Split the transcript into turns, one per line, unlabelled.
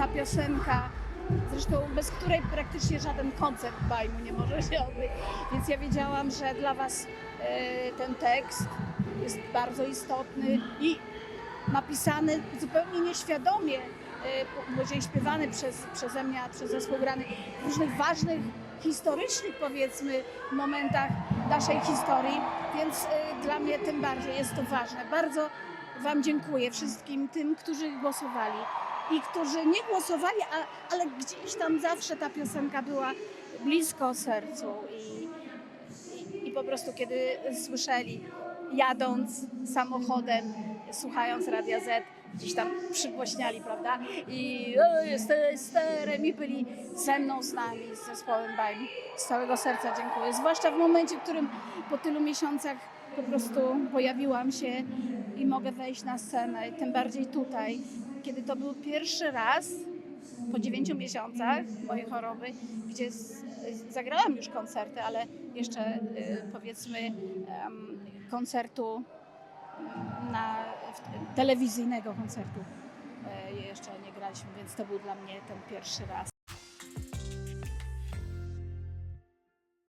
ta piosenka, zresztą bez której praktycznie żaden koncert Bajmu nie może się odbyć. Więc ja wiedziałam, że dla Was e, ten tekst jest bardzo istotny i napisany zupełnie nieświadomie, e, później śpiewany przez, przeze mnie, a przez zespół grany w różnych ważnych, historycznych powiedzmy momentach naszej historii, więc e, dla mnie tym bardziej jest to ważne. Bardzo Wam dziękuję wszystkim tym, którzy głosowali i którzy nie głosowali, a, ale gdzieś tam zawsze ta piosenka była blisko sercu i, i, i po prostu kiedy słyszeli jadąc samochodem, słuchając Radia Z, gdzieś tam przygłośniali, prawda? I o, jesteś sterem i byli ze mną, z nami, z zespołem Bajm. Z całego serca dziękuję. Zwłaszcza w momencie, w którym po tylu miesiącach po prostu pojawiłam się i mogę wejść na scenę, tym bardziej tutaj, kiedy to był pierwszy raz po dziewięciu miesiącach mojej choroby, gdzie z, zagrałam już koncerty, ale jeszcze y, powiedzmy koncertu mm, na, telewizyjnego koncertu e, jeszcze nie graliśmy, więc to był dla mnie ten pierwszy raz.